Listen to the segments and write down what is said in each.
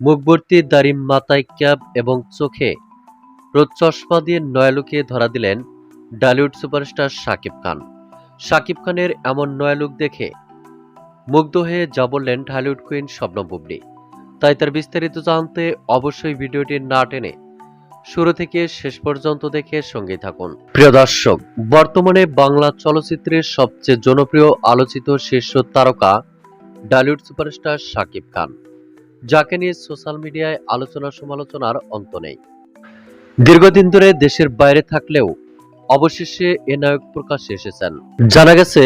মুখভর্তি দাড়ি মাথায় ক্যাপ এবং চোখে রোদ চশমা দিয়ে নয়ালুকে ধরা দিলেন ডালিউড সুপারস্টার শাকিব খান। শাকিব খানের এমন নয়ালুক দেখে মুগ্ধ হয়ে যা বললেন ঢালিউড কুইন শবনম বুবলি। তাই তার বিস্তারিত জানতে অবশ্যই ভিডিওটি না টেনে শুরু থেকে শেষ পর্যন্ত দেখে সঙ্গে থাকুন। প্রিয় দর্শক, বর্তমানে বাংলা চলচ্চিত্রের সবচেয়ে জনপ্রিয় আলোচিত শীর্ষ তারকা ডালিউড সুপারস্টার শাকিব খান। যাকে নিয়ে সোশ্যাল মিডিয়ায় আলোচনা সমালোচনার অন্ত নেই। দীর্ঘদিন ধরে দেশের বাইরে থাকলেও অবশেষে এ নায়ক প্রকাশ্যে এসেছেন। জানা গেছে,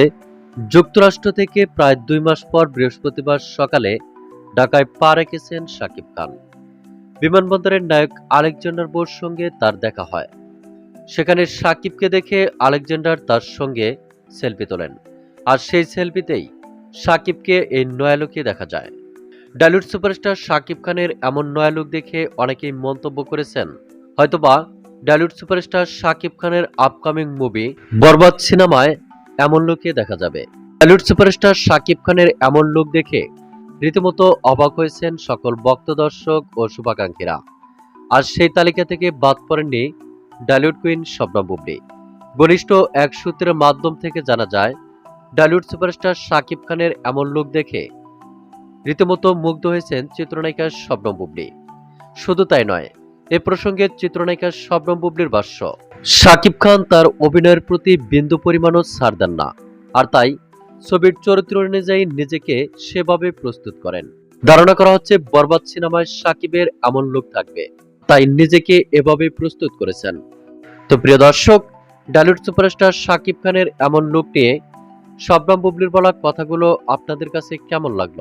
যুক্তরাষ্ট্র থেকে প্রায় দুই মাস পর বৃহস্পতিবার সকালে ঢাকায় পা রেখেছেন শাকিব খান। বিমানবন্দরের নায়ক আলেকজান্ডার বোর সঙ্গে তার দেখা হয়। সেখানে সাকিবকে দেখে আলেকজান্ডার তার সঙ্গে সেলফি তোলেন। আর সেই সেলফিতেই সাকিবকে এই নয়ালুকে দেখা যায়। ডালিউড সুপারস্টার শাকিব খানের এমন নয়া লুক দেখে অনেকেই মন্তব্য করেছেন। হয়তোবা ডালিউড সুপারস্টার শাকিব খানের আপকামিং মুভি বরবাদ সিনেমায় এমন লোককে দেখা যাবে। ডালিউড সুপারস্টার শাকিব খানের এমন লোক দেখে রীতিমতো অবাক হয়েছেন সকল ভক্ত দর্শক ও শুভাকাঙ্ক্ষীরা। আর সেই তালিকা থেকে বাদ পড়েননি ডালিউড কুইন শবনম বুবলি। ঘনিষ্ঠ এক সূত্রের মাধ্যম থেকে জানা যায় ডালিউড সুপারস্টার শাকিব খানের এমন লোক দেখে রীতিমতো মুগ্ধ হয়েছেন চিত্রনায়িকা শবনম বুবলি। শুধু তাই নয়, এ প্রসঙ্গে চিত্রনায়িকা শবনম বুবলির ভাষ্য শাকিব খান তার অভিনয়ের প্রতি বিন্দু পরিমাণও ছাড় দেন না, আর তাই ছবির চরিত্র অনুযায়ী নিজেকে সেভাবে প্রস্তুত করেন। ধারণা করা হচ্ছে বরবাদ সিনেমায় সাকিবের এমন লোক থাকবে, তাই নিজেকে এভাবে প্রস্তুত করেছেন। তো প্রিয় দর্শক, ডালিউড সুপারস্টার শাকিব খানের এমন লুক নিয়ে শবনম বুবলির বলা কথাগুলো আপনাদের কাছে কেমন লাগল?